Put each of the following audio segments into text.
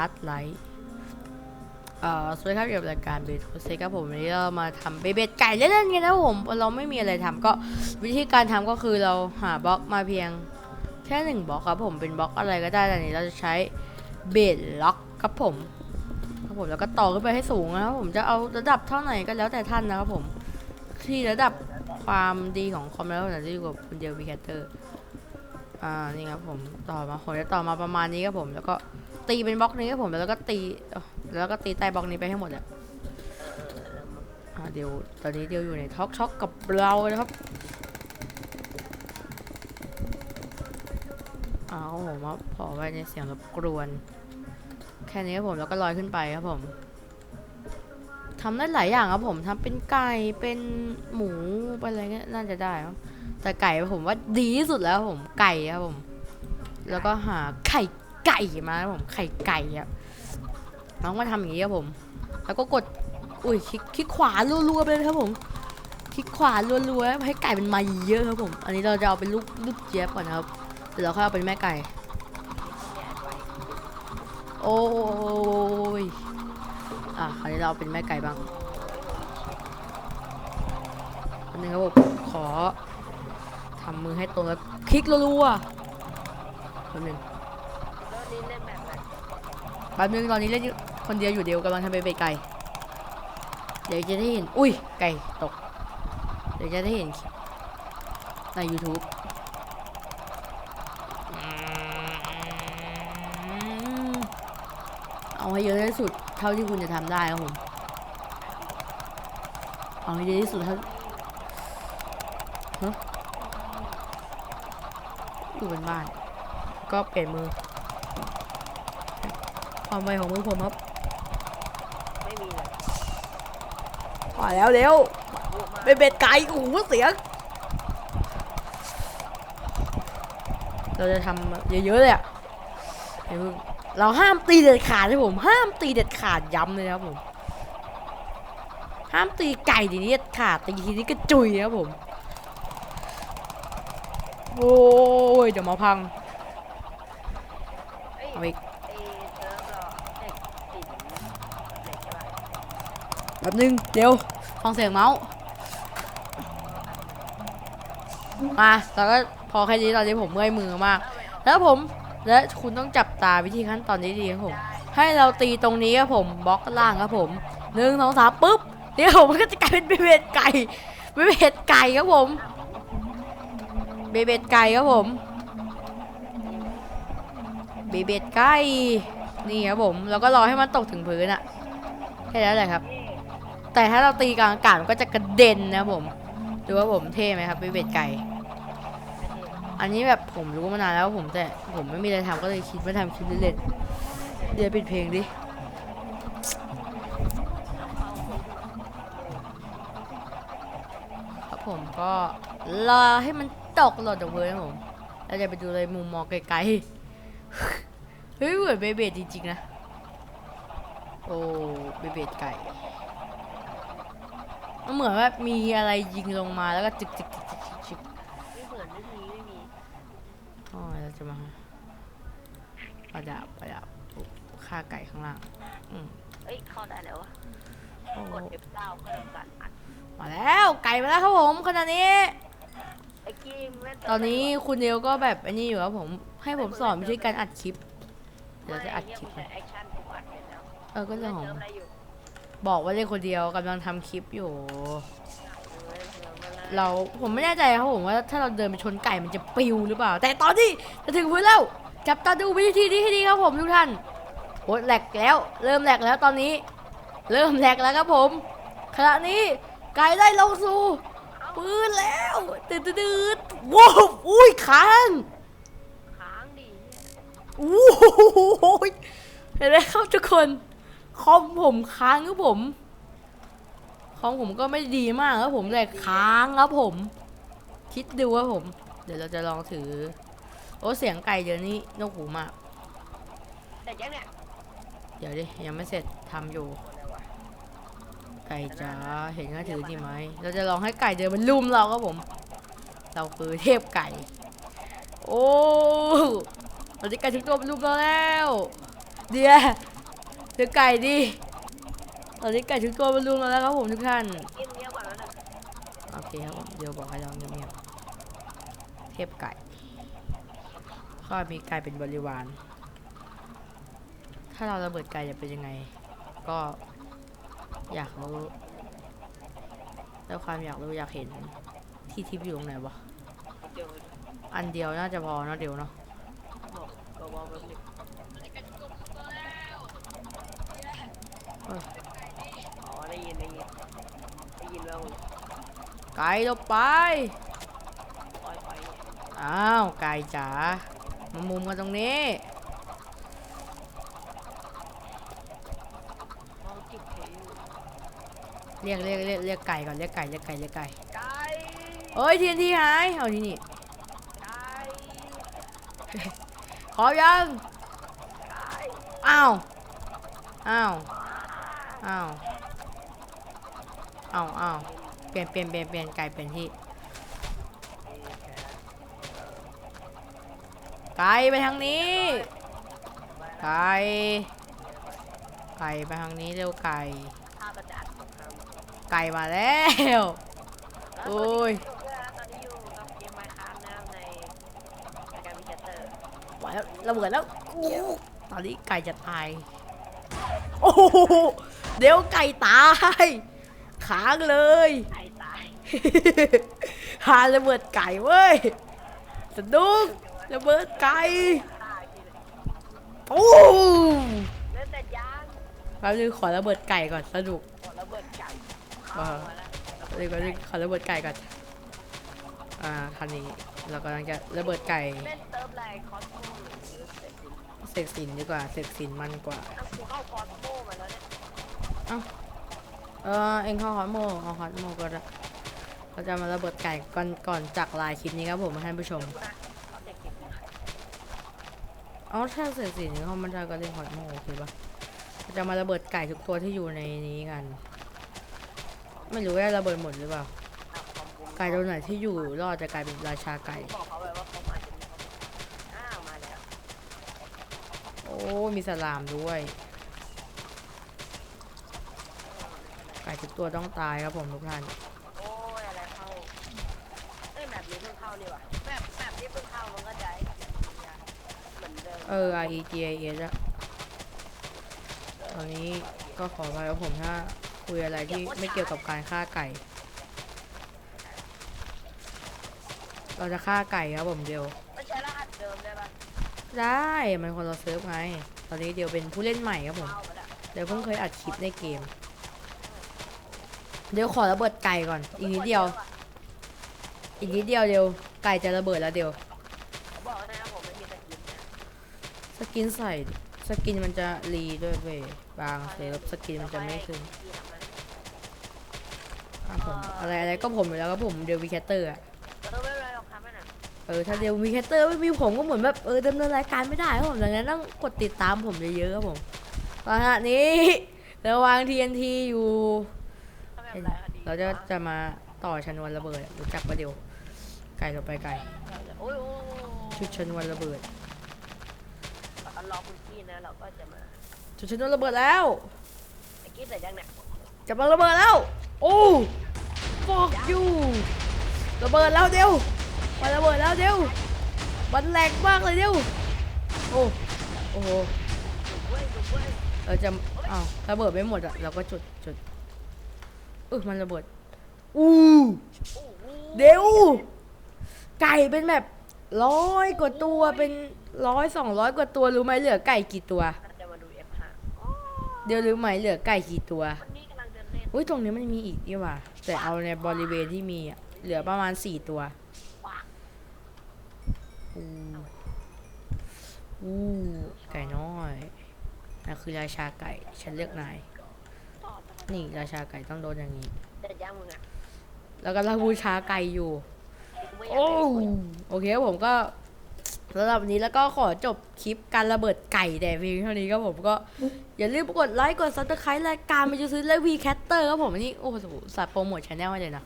าร์ตไลท์เอ่อสวัสดีครับเกี่ยวกับรายการเบทโฮเซครับผมวันนี้เรามาทำเบเบดไก่เล่นๆกันนะผม เราไม่มีอะไรทำก็วิธีการทำก็คือเราหาบล็อกมาเพียงแค่หนึ่งบล็อกครับผมเป็นบล็อกอะไรก็ได้แต่นี้เราจะใช้เบดล็อกครับผมครับผมแล้วก็ต่อขึ้นไปให้สูงนะครับผมจะเอาระดับเท่าไหร่ก็แล้วแต่ท่านนะครับผม ที่ระดับความดีของคอมแล้วแต่จะอยู่กับคนเดียววีแคเตอร์อ่านี่ครับผมต่อมาผมจะต่อมาประมาณนี้ครับผมแล้วก็ ตีเป็นบล็อกนี้ครับผมแล้วก็ตีแล้วก็ตีใต้บล็อกนี้ไปให้หมดอะเดี๋ยวตอนนี้เดี๋ยวอยู่ในท็อกช็อกกับเรานะครับเอาผมว่าพอไว้ในเสียงรบกวนแค่นี้ครับผมแล้วก็ลอยขึ้นไปครับผมทำได้หลายอย่างครับผมทำเป็นไก่เป็นหมูเป็นอะไรเงี้ยน่าจะได้ครับแต่ไก่ผมว่าดีที่สุดแล้วครับผมไก่ครับผม แล้วก็หาไข่ ไก่มาครับผม ไข่ไก่ครับน้องมาทำอย่างนี้ครับผม แล้วก็กด อุ้ยคลิกคลิกขวารัวๆไปเลยครับผม คลิกขวารัวๆให้ไก่มันมาเยอะครับผม อันนี้เราจะเอาเป็นลูกลูกเจี๊ยบก่อนนะครับ เดี๋ยวเราค่อยเอาเป็นแม่ไก่ โอ้ย อะคราวนี้เราเอาเป็นแม่ไก่บ้างอันนึงครับผม ขอทำมือให้ตรงแล้วคลิกรัวๆแป๊บนึง แล้วนี่เล่นแบบไหน แป๊บนึงตอนนี้เล่นคนเดียวอยู่เดียวกำลังทำเบเบไก่ เดี๋ยวจะได้เห็น อุ้ย ไก่ตก เดี๋ยวจะได้เห็นใน YouTube เอาให้เยอะที่สุดเท่าที่คุณจะทำได้ครับผม เอาให้เยอะที่สุดเท่าฮะอยู่บนบ้าน ก็เปลี่ยนมือ ความไวของมือผมครับไม่มีเลยมาแล้วเร็วพูดมาเป็นเบ็ดไก่โอ้โหเสียงเราจะทำเยอะๆเลยอะอย่าเพิ่งเราห้ามตีเด็ดขาดนะผมห้ามตีเด็ดขาดย้ำเลยนะครับผม ห้ามตีไก่ทีนี้เด็ดขาดตีทีนี้ก็จุยนะครับผมโอ้ยเดี๋ยวมาพังเอ้ยเอาอีก ไอ้เซิร์ฟเราเด็กติดเด็กใช่ป่ะ แป๊บนึงเดี๋ยวฟังเสียงเมาส์มาแล้วก็พอแค่นี้ตอนนี้ผมเมื่อยมือมาก แล้วผมและคุณต้องจับตาวิธีขั้นตอนนี้ดีครับผม ให้เราตีตรงนี้ครับผมบล็อกล่างครับผมหนึ่งสองสามปุ๊บเดี๋ยวมันก็จะกลายเป็นเบเบ็ดไก่เบเบ็ดไก่ครับผมเบเบ็ดไก่ครับผมเบเบ็ดไก่นี่ครับผม แล้วก็รอให้มันตกถึงพื้นอะแค่นั้นแหละครับ แต่ถ้าเราตีกลางอากาศมันก็จะกระเด็นนะผมดูว่าผมเท่ไหมครับเบเบ็ดไก่ อันนี้แบบผมรู้มานานแล้วผมแต่ผมไม่มีอะไรทำก็เลยคิดว่าทำคลิปเล่นๆเดี๋ยวปิดเพลงดิครับผมก็รอให้มันตกหล่นจากพื้นนะผมแล้วจะไปดูเลยมุมมองไกลๆเฮ้ยเหมือนเบเบดจริงๆนะ โอ้เบเบดไก่ มันเหมือนว่ามีอะไรยิงลงมาแล้วก็จึกจึกจึกจึกจึกจึกไม่เหมือนไม่มีไม่มีอ๋อเราจะมาประดับประดับปุ๊บฆ่าไก่ข้างล่างอืมเอ้ยเข้าได้แล้ววะโอ้กด F9 เพื่อทำการอัดมาแล้วไก่มาแล้วครับผมขณะนี้ ไอ้กี้มเล่นตอนนี้คุณเดียวก็แบบอันนี้อยู่ครับผมให้ผมสอนวิธีการอัดคลิปเดี๋ยวจะอัดคลิปไม่แอคชั่นผมอัดไปแล้วเออก็เรื่องของ เติมอะไรอยู่ บอกว่าเล่นคนเดียวกำลังทำคลิปอยู่เออเติมอะไรเราผมไม่แน่ใจครับผมว่าถ้าเราเดินไปชนไก่มันจะปิวหรือเปล่า แต่ตอนที่จะถึงพื้นแล้วจับตาดูวิธีนี้ให้ดีครับผมทุกท่านโอ้แหลกแล้ว เริ่มแหลกแล้วตอนนี้ เริ่มแหลกแล้วครับผมขณะนี้ไก่ได้ลงสู่ปืนแล้วตืดตืดๆว้าวอุ้ยค้างค้างดิอู้หูเห็นไหมครับทุกคน คอมผมค้างครับผมคอมผมก็ไม่ดีมากครับผมแต่ค้างครับผม คิดดูว่าผม เดี๋ยวเราจะลองถือ โอ้เสียงไก่เดี๋ยวนี้นกหูมากแต่ยังเนี่ยเดี๋ยวดิยังไม่เสร็จทำอยู่ ไก่จ๋าเห็นก็ถือดีไหมเราจะลองให้ไก่เดินมันลุมเราครับผม เราคือเทพไก่ โอ้เราจะไก่ถึงตัวมันลุมเราแล้ว เดี๋ยวถื อไก่ดิตอนนี้ไก่ทุกตัวบรรลุมาแล้วครับผมทุกท่านเงียบเงียบก่อนแล้วนะโอเคครับผมเดี๋ยวบอกให้เราเงียบๆเทพไก่ก็มีไก่เป็นบริวาร ถ้าเราระเบิดไก่จะเป็นยังไง ก็อยากรู้แล้วความอยากรู้อยากเห็นที่ทิพย์อยู่ตรงไหนวะเดี๋ยวอันเดียวน่าจะพอเนอะเดี๋ยวเนาะ อกก็บอกแบบนี้เอออ๋อได้ยินได้ยินได้ยินแล้วไก่ลงไป ปล่อยไปอ้าวไก่จ๋ามามุมกันตรงนี้ มองจิบเพลงเรียกเรียกเรียกเรียกไก่ก่อนเรียกไก่เรียกไก่เรียกไก่ไก่เอ้ยทีนทีหายเอาที่นี่ไก่ขอยังไก่อ้าวอ้าว อ้าวอ้าวอ้าวเปลี่ยนเปลี่ยนเปลี่ยนเปลี่ยนไก่เป็นที่ไก่ไปทางนี้ ไก่ไก่ไปทางนี้เร็วไก่ข้าวกระจัดครับไก่มาแล้วโอ้ยตอนนี้อยู่กับเกมไมค์ครับนะครับในรายการวิจเตอร์มาแล้วระเบิดแล้วตอนนี้ไก่จะตาย โอ้โห เดี๋ยวไก่ตายค้างเลยไก่ตายหาระเบิดไก่เว้ยสนุกระเบิดไก่ตายทีเลยโอ้เล่นแต่ยางแป๊บนึงขอระเบิดไก่ก่อนสนุกขอระเบิดไก่อ่าเข้ามาแล้วเดี๋ยวก่อนขอระเบิดไก่ก่อนอ่าคันนี้เรากำลังจะระเบิดไก่เล่นเติมแรงคอสโมหรือเสร็จเสกสินดีกว่าเสกสินมันกว่าเอากูเข้าคอสโมมาแล้วเนี่ย เออเอ็งเข้าฮอตโมเอาฮอตโมก็ได้เราจะมาระเบิดไก่ก่อนก่อนจากลายคลิปนี้ครับผมท่านผู้ชม เอาเด็กเก็บนะเอถ้าเสกสินเขามันได้ก็เล่นฮอตโมโอเคปะเราจะมาระเบิดไก่ทุกตัวที่อยู่ในนี้กัน ไม่รู้ว่าระเบิดหมดหรือเปล่า ไก่ตัวไหนที่อยู่รอดจะกลายเป็นราชาไก่บอกเขาไปว่าเขามาจะมีเขาอ้าวมาแล้วโอ้ มีสลามด้วย ไก่ทุกตัวต้องตายครับผมทุกท่าน โอ้ยอะไรเข้าเอ้ยแบบนี้เพิ่งเข้านี่หว่ะแบบแบบนี้เพิ่งเข้ามันก็จะไอ้เหมือนเดิมเออ R E G I S อะตอนนี้ก็ขอไปครับผมถ้าคุยอะไรที่ไม่เกี่ยวกับการฆ่าไก่ เราจะฆ่าไก่ครับผมเดียว มันใช้รหัสเดิมได้ปะได้มันคนเราเซิร์ฟไง ตอนนี้เดียวเป็นผู้เล่นใหม่ครับผม เข้าไปละ เดี๋ยวเพิ่งเคยอัดคลิปในเกม เดี๋ยวขอระเบิดไก่ก่อน อีกนิดเดียว อีกนิดเดียวเดียว ไก่จะระเบิดแล้วเดียวเขาบอกนะผมไม่มีสกินเนี่ยสกินใส่ สกินมันจะรีด้วยเว้ยบางเซิร์ฟสกินมันจะไม่ขึ้นอะผมอะไรอะไรก็ผมอยู่แล้วครับผมเดวิแคตเตอร์อะเออไม่เป็นไรหรอกครับแม่น่ะเออถ้าเดวิแคตเตอร์ไม่มีผมก็เหมือนแบบเออดำเนินรายการไม่ได้ครับผมดังนั้นต้องกดติดตามผมเยอะๆครับผมตอนนี้ระวาง TNT อยู่ เป็นไรคดีเราจะจะมาต่อชนวนระเบิดรู้จักปะเดียวไก่ต่อไปไก่โอ้ยโอ้ยชุดชนวนระเบิดเรารอคุณกี้นะเราก็จะมาชุดชนวนระเบิดแล้วไอ้กี้เสร็จยังเนี่ยจะมาระเบิดแล้ว โอ้ฟอกยูระเบิดแล้วเดียวมาระเบิดแล้วเดียวมันแรงมากเลยเดียวโอ้โอ้โหดูเว้ยดูเว้ยเราจะอ้าวระเบิดไม่หมดอะเราก็จุดจุด เออมันระเบิด อู้โอ้โหเดี๋ยวไก่เป็นแบบร้อยกว่าตัวเป็นร้อยสองร้อยกว่าตัวรู้ไหมเหลือไก่กี่ตัวเราจะมาดู F5 อ๋อเดี๋ยวรู้ไหมเหลือไก่กี่ตัววันนี้กำลังเดินเล่นอุ้ยตรงนี้มันมีอีกนี่หว่า แต่เอาในบริเวณที่มีอะเหลือประมาณสี่ตัวว้าอู้อู้ไก่น้อยนั่นคือราชาไก่ ฉันเลือกนายตอบมา นี่ราชาไก่ต้องโดนอย่างนี้ เด็ดย่างมึงอะแล้วก็เราบูชาไก่อยู่ กูไม่อยากโอ้เป็นคนโอเคครับผมก็สำหรับวันนี้แล้วก็ขอจบคลิปการระเบิดไก่แต่เพียงเท่านี้ครับผมก็ อย่าลืมกดไลค์กดซับสไครต์รายการมันจะซื้อและวีแคตเตอร์ครับผมอันนี้โอ้โหสัตว์โปรโมทชาแนลมาเลยนะ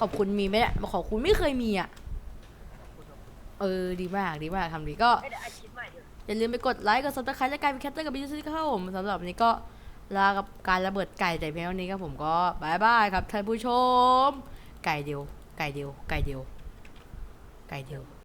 ขอบคุณมีไหมเนี่ยขอบคุณไม่เคยมีอะ เออดีมากดีมากทำดีก็ เอ้ยเดี๋ยวอาชีพใหม่เดี๋ยวอย่าลืมไปกดไลค์กดซับสไครต์รายการวีแคตเตอร์กับบีจีซีครับผมสำหรับวันนี้ก็ ลากับการระเบิดไก่แต่เพียงเท่านี้ครับผมก็บายบายครับท่านผู้ชม ไก่เดียว ไก่เดียว ไก่เดียว ไก่เดียว